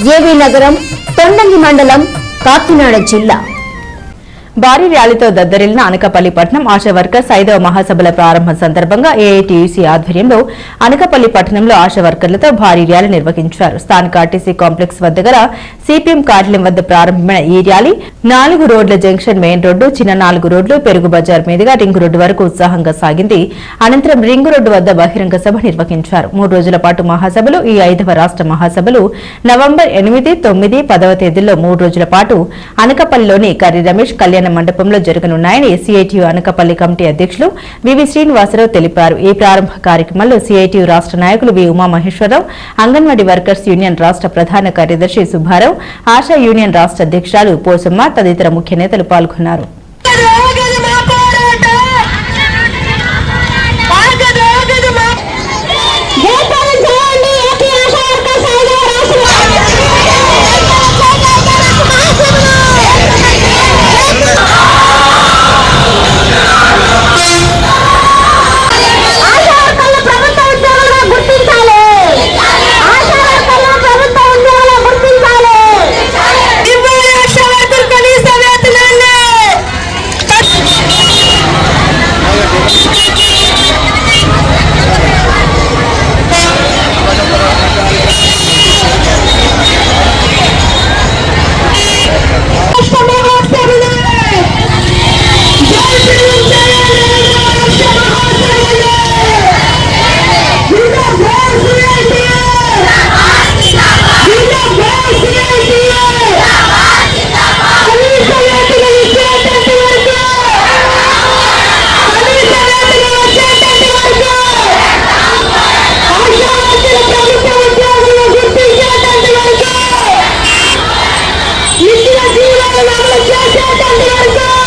ఏవి నగరం తొండంగి మండలం కాకినాడ జిల్లా. భారీ ర్యాలీతో దద్దరిల్లిన అనకపల్లి పట్టణం ఆశా వర్కర్స్ ఐదవ మహాసభల ప్రారంభం సందర్భంగా ఏఐటీయూసీ ఆధ్వర్యంలో అనకపల్లి పట్టణంలో ఆశా వర్కర్లతో భారీ ర్యాలీ నిర్వహించారు. స్థానిక ఆర్టీసీ కాంప్లెక్స్ వద్ద గల సిపిఎం కార్యాలయం వద్ద ప్రారంభమైన ఈ ర్యాలీ నాలుగు రోడ్ల జంక్షన్ మెయిన్ రోడ్డు చిన్న నాలుగు రోడ్లు పెరుగు బజార్ మీదుగా రింగు రోడ్డు వరకు ఉత్సాహంగా సాగింది. అనంతరం రింగు రోడ్డు వద్ద బహిరంగ సభ నిర్వహించారు. మూడు రోజుల పాటు మహాసభలు ఈ ఐదవ రాష్ట్ర మహాసభలు నవంబర్ ఎనిమిది తొమ్మిది పదవ తేదీల్లో మూడు రోజుల పాటు అనకపల్లిలోని కర్రి రమేష్ కళ్యాణ్ మండపంలో జరగనున్నాయని సిఐటియు అనకపల్లి కమిటీ అధ్యక్షులు వివి శ్రీనివాసరావు తెలిపారు. ఈ ప్రారంభ కార్యక్రమంలో సిఐటియు రాష్ట్ర నాయకులు V Umamaheswararao Anganwadi workers union రాష్ట్ర ప్రధాన కార్యదర్శి సుబ్బారావు ఆశా యూనియన్ రాష్ట్ర అధ్యక్షురాలు పోసమ్మ తదితర ముఖ్య నేతలు పాల్గొన్నారు. Thank. Let's go!